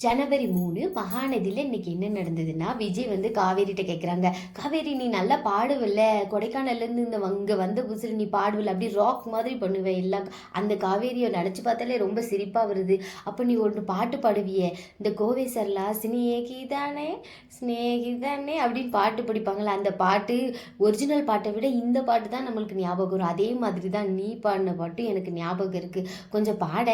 ஜனவரி மூணு மகாநதியில் இன்னைக்கு என்ன நடந்ததுன்னா விஜய் வந்து காவேரிட்ட கேட்குறாங்க காவேரி நீ நல்லா பாடுவல்ல. கொடைக்கானல்லேருந்து இந்த அங்கே வந்த புதுசில் நீ பாடுவல்ல. அப்படி ராக் மாதிரி பண்ணுவேன் எல்லாம் அந்த காவேரியை நினச்சி பார்த்தாலே ரொம்ப சிரிப்பாக வருது. அப்போ நீ ஒன்று பாட்டு பாடுவியே. இந்த கோவை சர்லா ஸ்னேகிதானே ஸ்னேகிதானே அப்படின்னு பாட்டு படிப்பாங்களே அந்த பாட்டு ஒரிஜினல் பாட்டை விட இந்த பாட்டு தான் நம்மளுக்கு ஞாபகம் வரும். அதே மாதிரி தான் நீ பாடின பாட்டு எனக்கு ஞாபகம் இருக்குது கொஞ்சம் பாட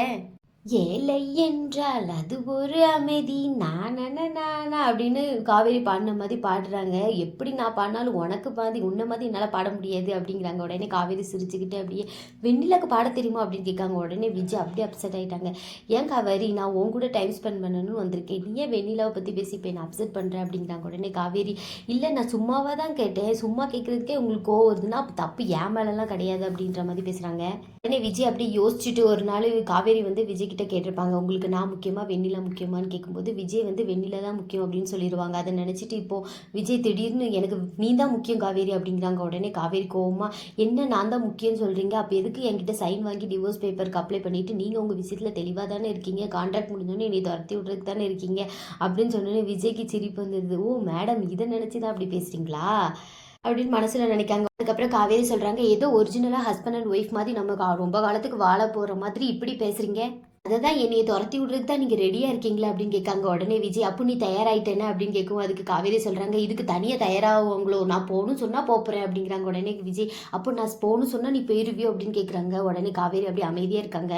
ஏழை என்றால் அது ஒரு அமைதி. நானா நானா அப்படின்னு காவேரி பாடின மாதிரி பாடுறாங்க. எப்படி நான் பாடினாலும் உனக்கு பாதி உன்ன மாதிரி என்னால் பாட முடியாது அப்படிங்கிறாங்க. உடனே காவேரி சிரிச்சுக்கிட்டு அப்படியே வெண்ணிலாக்கு பாட தெரியுமா? அப்படின்னு கேட்காங்க. உடனே விஜய் அப்படியே அப்செட் ஆகிட்டாங்க ஏன் காவேரி நான் உன் கூட டைம் ஸ்பெண்ட் பண்ணணும்னு வந்திருக்கேன். நீ ஏன் வெண்ணிலாவை பற்றி பேசி இப்போ அப்செட் பண்ணுறேன் அப்படிங்கிறாங்க. உடனே காவேரி இல்லை நான் சும்மாவாக தான் கேட்டேன். சும்மா கேட்குறதுக்கே உங்களுக்கு கோவம் வருதுன்னா அப்போ தப்பு ஏன் மேலெலாம் கிடையாது. அப்படின்ற மாதிரி பேசுகிறாங்க உடனே விஜய் அப்படியே யோசிச்சுட்டு ஒரு நாள் காவேரி வந்து விஜய் கிட்ட கேட்டிருப்பாங்க உங்களுக்கு நான் முக்கியமா வெண்ணிலா முக்கியமான்னு கேட்கும்போது விஜய் வந்து வெண்ணிலா தான் முக்கியம் அப்படின்னு சொல்லிடுவாங்க. அதை நினச்சிட்டு இப்போ விஜய் திடீர்னு எனக்கு நீ தான் முக்கியம் காவேரி அப்படிங்கிறாங்க. உடனே காவேரி கோவமா என்ன நான் தான் முக்கியம்னு சொல்றீங்க? அப்போ எதுக்கு என்கிட்ட சைன் வாங்கி டிவோர்ஸ் பேப்பருக்கு அப்ளை பண்ணிட்டு நீங்க உங்க விஷயத்துல தெளிவாக தானே இருக்கீங்க? கான்ட்ராக்ட் முடிஞ்சோடனே என்னை துரத்தி விட்றதுக்கு தானே இருக்கீங்க? அப்படின்னு சொன்னோன்னே விஜய்க்கு சிரிப்பு வந்தது ஓ மேடம் இதை நினச்சி தான் அப்படி பேசுறீங்களா? அப்படின்னு மனசுல நினைக்காங்க. அதுக்கப்புறம் காவேரி சொல்றாங்க ஏதோ ஒரிஜினலா ஹஸ்பண்ட் அண்ட் ஒய்ஃப் மாதிரி நம்ம ரொம்ப காலத்துக்கு வாழ போற மாதிரி இப்படி பேசுறீங்க. அதை தான் என்னையை துரத்தி விடுறதுக்கு தான் நீங்கள் ரெடியாக இருக்கீங்களா? அப்படின்னு கேட்காங்க. உடனே விஜய் அப்போ நீ தயாராயிட்டேனே அப்படின்னு கேட்கும் அதுக்கு காவேரி சொல்கிறாங்க இதுக்கு தனியாக தயாராகுவாங்களோ? நான் போகணும் சொன்னால் போகிறேன் அப்படிங்கிறாங்க. உடனே விஜய் அப்போ நான் போகணும் சொன்னால் நீ போயிருவியோ? அப்படின்னு கேட்குறாங்க உடனே காவேரி அப்படி அமைதியாக இருக்காங்க.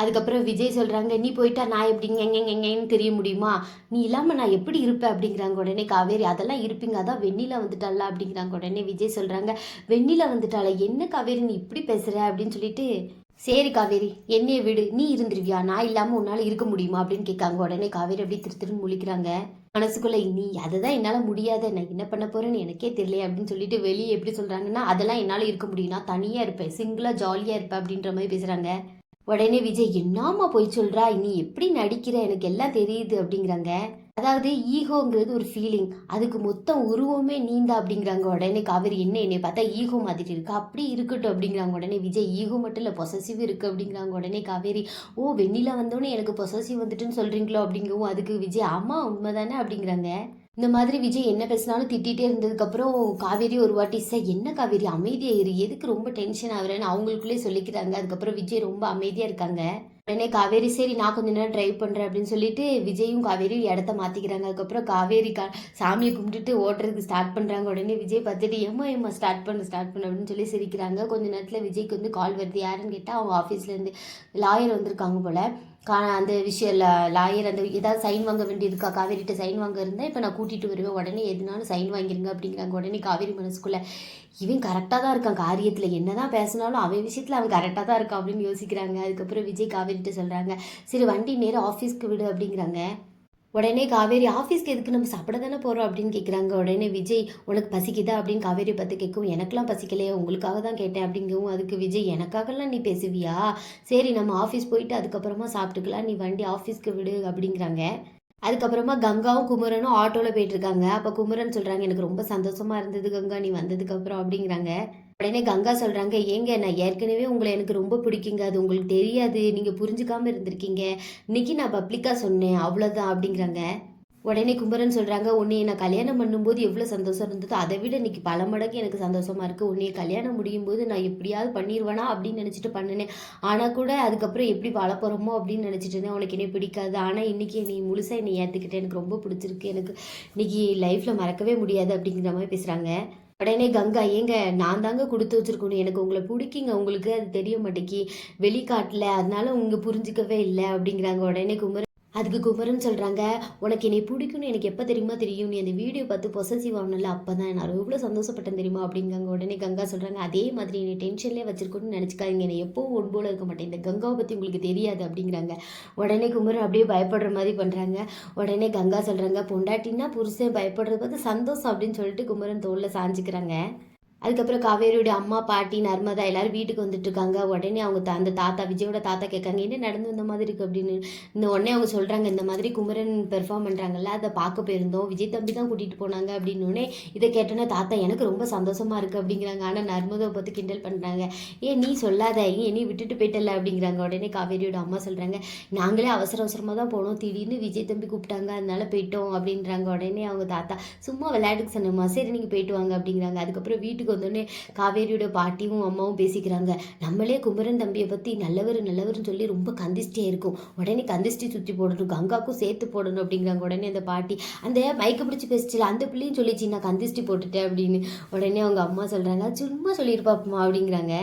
அதுக்கப்புறம் விஜய் சொல்கிறாங்க நீ போயிட்டா நான் எப்படி எங்கெங்கெங்கன்னு தெரிய முடியுமா? நீ இல்லாமல் நான் எப்படி இருப்பேன் அப்படிங்கிறாங்க உடனே காவேரி அதெல்லாம் இருப்பீங்க. அதான் வெண்ணில வந்துட்டால அப்படிங்கிறாங்க உடனே விஜய் சொல்கிறாங்க வெண்ணில வந்துட்டால என்ன காவேரி நீ இப்படி பேசுகிற அப்படின்னு சொல்லிட்டு சரி காவேரி என்னைய விடு. நீ இருந்துருவியா? நான் இல்லாமல் உன்னால் இருக்க முடியுமா? அப்படின்னு கேட்காங்க உடனே காவேரி அப்படி திரு திருன்னு முழிக்கிறாங்க. மனசுக்குள்ள நீ அதுதான் என்னால் முடியாத. நான் என்ன பண்ண போறேன்னு எனக்கே தெரியல அப்படின்னு சொல்லிட்டு வெளியே எப்படி சொல்கிறாங்கன்னா அதெல்லாம் என்னால் இருக்க முடியும். நான் தனியாக இருப்பேன். சிங்கிளாக ஜாலியாக இருப்பேன். அப்படின்ற மாதிரி பேசுகிறாங்க உடனே விஜய் என்னாமா போய் சொல்கிறா நீ எப்படி நடிக்கிற? எனக்கு எல்லாம் தெரியுது அப்படிங்கிறாங்க. அதாவது ஈகோங்கிறது ஒரு ஃபீலிங் அதுக்கு மொத்தம் உருவமே நீந்தா அப்படிங்கிறாங்க உடனே காவேரி. என்ன என்னை பார்த்தா ஈகோ மாதிரி இருக்கு. அப்படி இருக்கட்டும் அப்படிங்கிறாங்க உடனே விஜய். ஈகோ மட்டும் இல்லை பொசசிவ் இருக்கு அப்படிங்கிறாங்க உடனே காவேரி. ஓ வெண்ணிலா வந்தோடனே எனக்கு பொசசிவ் வந்துட்டுன்னு சொல்கிறீங்களோ அப்படிங்கவும் அதுக்கு விஜய் ஆமா உண்மைதானே? அப்படிங்கிறாங்க. இந்த மாதிரி விஜய் என்ன பேசினாலும் திட்டிகிட்டே இருந்ததுக்கப்புறம் காவேரி ஒரு வாட்டி சார் என்ன காவேரி? அமைதியாக இரு. எதுக்கு ரொம்ப டென்ஷன் ஆகுறேன்னு அவங்களுக்குள்ளே சொல்லிக்கிறாங்க. அதுக்கப்புறம் விஜய் ரொம்ப அமைதியாக இருக்காங்க. உடனே காவேரி சரி நான் கொஞ்ச நேரம் ட்ரைவ் பண்ணுறேன் அப்படின்னு சொல்லிட்டு விஜயும் காவேரியும் இடத்த மாற்றிக்கிறாங்க அதுக்கப்புறம் காவேரி கா சாமியை கும்பிட்டுட்டு ஓட்டுறதுக்கு ஸ்டார்ட் பண்ணுறாங்க உடனே விஜய் பார்த்துட்டு ஏமா ஏமா ஸ்டார்ட் பண்ணு ஸ்டார்ட் பண்ணு அப்படின்னு சொல்லி சிரிக்கிறாங்க. கொஞ்ச நேரத்தில் விஜய்க்கு வந்து கால் வருது. யாருன்னு கேட்டால் அவங்க ஆஃபீஸ்லேருந்து லாயர் வந்திருக்காங்க போல். கா அந்த விஷயம் லாயர் அந்த ஏதாவது சைன் வாங்க வேண்டியிருக்கா? காவேரிட்ட சைன் வாங்க இருந்தால் இப்போ நான் கூட்டிகிட்டு வருவேன். உடனே எதுனாலும் சைன் வாங்கிருங்க அப்படிங்கிறாங்க. உடனே காவேரி மனசுக்குள்ளே இவன் கரெக்டாக தான் இருக்கான். காரியத்தில் என்ன தான் பேசினாலும் அவன் விஷயத்தில் அவன் கரெக்டாக தான் இருக்கான் அப்படின்னு யோசிக்கிறாங்க. அதுக்கப்புறம் விஜய் காவேரிட்ட சொல்கிறாங்க சரி வண்டி நேராக ஆஃபீஸ்க்கு விடு அப்படிங்கிறாங்க. உடனே காவேரி ஆஃபீஸ்க்கு எதுக்கு நம்ம சாப்பிட தானே போகிறோம் அப்படின்னு கேட்குறாங்க உடனே விஜய் உனக்கு பசிக்குதா? அப்படின்னு காவேரி பார்த்து கேட்கும் எனக்கெல்லாம் பசிக்கலையே உங்களுக்காக தான் கேட்டேன். அப்படிங்கவும் அதுக்கு விஜய் எனக்காகலாம் நீ பேசுவியா? சரி நம்ம ஆஃபீஸ் போயிட்டு அதுக்கப்புறமா சாப்பிட்டுக்கலாம். நீ வண்டி ஆஃபீஸ்க்கு விடு அப்படிங்கிறாங்க. அதுக்கப்புறமா கங்காவும் குமரனும் ஆட்டோவில் போயிட்டு இருக்காங்க. அப்போ குமரன் சொல்கிறாங்க எனக்கு ரொம்ப சந்தோஷமா இருந்தது கங்கா நீ வந்ததுக்கப்புறம் அப்படிங்கிறாங்க. உடனே கங்கா சொல்கிறாங்க ஏங்க நான் ஏற்கனவே உங்களை எனக்கு ரொம்ப பிடிக்குங்க. அது உங்களுக்கு தெரியாது. நீங்கள் புரிஞ்சுக்காம இருந்திருக்கீங்க. இன்னைக்கு நான் பப்ளிக்காக சொன்னேன். அவ்வளோதான் அப்படிங்கிறாங்க. உடனே கும்பரன் சொல்கிறாங்க உன்னைய நான் கல்யாணம் பண்ணும்போது எவ்வளோ சந்தோஷம் இருந்ததோ அதை விட இன்னைக்கு பல மடங்கு எனக்கு சந்தோஷமாக இருக்குது உன்னைய கல்யாணம் முடியும் போது நான் எப்படியாவது பண்ணிடுவேனா அப்படின்னு நினச்சிட்டு பண்ணினேன். ஆனால் கூட அதுக்கப்புறம் எப்படி வாழ போகிறோமோ அப்படின்னு நினச்சிட்டு இருந்தேன். உனக்கு என்னை பிடிக்காது. ஆனால் இன்றைக்கி நீ முழுசாக என்னை ஏற்றுக்கிட்டேன் எனக்கு ரொம்ப பிடிச்சிருக்கு. எனக்கு இன்னைக்கு லைஃப்பில் மறக்கவே முடியாது அப்படிங்கிற மாதிரி பேசுகிறாங்க உடனே கங்கா ஏங்க நான் தாங்க கொடுத்து வச்சிருக்கணும். எனக்கு உங்களை பிடிக்குங்க. உங்களுக்கு அது தெரிய மாட்டேங்கி வெளிக்காட்டில். அதனால உங்க புரிஞ்சுக்கவே இல்லை. அப்படிங்கிறாங்க. உடனே குமரன் அதுக்கு குமரன் சொல்கிறாங்க உனக்கு என்னை பிடிக்கும்னு எனக்கு எப்போ தெரியுமா தெரியும்? நீ அந்த வீடியோ பார்த்து பொசசிவ் ஆகணும்ல அப்போ தான் நான் எவ்வளோ சந்தோஷப்பட்டேன் தெரியுமா? அப்படிங்காங்க உடனே கங்கா சொல்கிறாங்க அதே மாதிரி என்னை டென்ஷன்லேயே வச்சிருக்கணும்னு நினச்சிக்காதீங்க. என்னை எப்போவும் ஒன்போல இருக்க மாட்டேன். இந்த கங்காவை பற்றி உங்களுக்கு தெரியாது அப்படிங்கிறாங்க. உடனே குமரன் அப்படியே பயப்படுற மாதிரி பண்ணுறாங்க உடனே கங்கா சொல்கிறாங்க பொண்டாட்டின்னா புருஷன் பயப்படுறது பார்த்து சந்தோஷம் அப்படின்னு சொல்லிட்டு குமரன் தோளில் சாஞ்சிக்கிறாங்க. அதுக்கப்புறம் காவேரியோட அம்மா பாட்டி நர்மதா எல்லாரும் வீட்டுக்கு வந்துட்டு இருக்காங்க உடனே அவங்க தா- அந்த தாத்தா விஜயோட தாத்தா கேட்காங்க என்ன நடந்து வந்த மாதிரி இருக்கு? அப்படின்னு. இந்த உடனே அவங்க சொல்றாங்க இந்த மாதிரி குமரன் பெர்ஃபார்ம் பண்றாங்கல்ல அதை பார்க்க போயிருந்தோம். விஜய் தம்பி தான் கூட்டிட்டு போனாங்க. அப்படின்னு உடனே இதை கேட்டோன்னே தாத்தா எனக்கு ரொம்ப சந்தோஷமா இருக்கு அப்படிங்கிறாங்க. ஆனா நர்மதாவை பார்த்து கிண்டல் பண்றாங்க. ஏன் நீ சொல்லாத. ஏன் நீ விட்டுட்டு போயிட்டல அப்படிங்கிறாங்க. உடனே காவேரியோட அம்மா சொல்றாங்க நாங்களே அவசர அவசரமா தான் போனோம். திடீர்னு விஜய் தம்பி கூப்பிட்டாங்க அதனால போயிட்டோம் அப்படின்றாங்க. உடனே அவங்க தாத்தா சும்மா விளையாட்டுக்கு சொன்னோமா சரி நீங்கள் போயிட்டு வாங்க அப்படிங்கிறாங்க. அதுக்கப்புறம் வீட்டுக்கு வந்தோடனே காவேரியோட பாட்டியும் அம்மாவும் பேசிக்கிறாங்க. நம்மளே குமரன் தம்பியை பற்றி நல்லவர் நல்லவர்னு சொல்லி ரொம்ப கந்திஷ்டியாக இருக்கும். உடனே கந்திஷ்டி சுற்றி போடணும் கங்காக்கும் சேர்த்து போடணும் அப்படிங்கிறாங்க. உடனே அந்த பாட்டி அந்த மயக்க பிடிச்சி பேசிச்சுல அந்த பிள்ளையும் சொல்லிச்சு நான் கந்திஷ்டி போட்டுட்டேன் அப்படின்னு. உடனே அவங்க அம்மா சொல்கிறாங்க சும்மா சொல்லியிருப்பாப்புமா அப்படிங்கிறாங்க.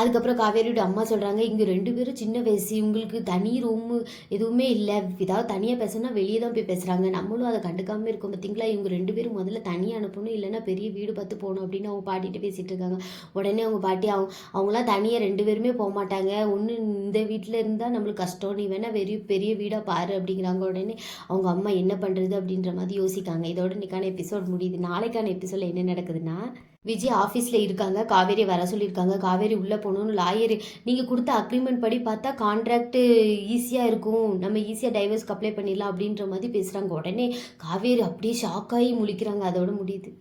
அதுக்கப்புறம் காவேரியோட அம்மா சொல்கிறாங்க இங்கே ரெண்டு பேரும் சின்ன வயசு உங்களுக்கு தனி ரூமு எதுவுமே இல்லை. ஏதாவது தனியாக பேசணும்னா வெளியே தான் போய் பேசுகிறாங்க நம்மளும் அதை கண்டுக்காமல் இருக்கோம். பார்த்தீங்களா இவங்க ரெண்டு பேரும் முதல்ல தனியாக அனுப்பணும். இல்லைன்னா பெரிய வீடு பார்த்து போகணும் அப்படின்னு அவங்க பாட்டிகிட்ட பேசிகிட்டு இருக்காங்க. உடனே அவங்க பாட்டி அவங்க அவங்களாம் தனியாக ரெண்டு பேருமே போக மாட்டாங்க. ஒன்று இந்த வீட்டில் இருந்தால் நம்மளுக்கு கஷ்டம். நீ வேணால் பெரிய பெரிய வீடாக பாரு அப்படிங்கிறாங்க. உடனே அவங்க அம்மா என்ன பண்ணுறது அப்படின்ற மாதிரி யோசிக்காங்க. இதோட இன்னைக்கான எபிசோட் முடியுது. நாளைக்கான எபிசோடில் என்ன நடக்குதுன்னா விஜய் ஆஃபீஸில் இருக்காங்க காவேரி வர சொல்லியிருக்காங்க காவேரி உள்ளே போகணும்னு லாயர் நீங்கள் கொடுத்த அக்ரிமெண்ட் படி பார்த்தா கான்ட்ராக்ட் ஈஸியாக இருக்கும். நம்ம ஈஸியாக டைவர்ஸ்க்கு அப்ளை பண்ணிடலாம் அப்படின்ற மாதிரி பேசுகிறாங்க உடனே காவேரி அப்படியே ஷாக்காகி முழிக்கிறாங்க. அதோட முடியுது.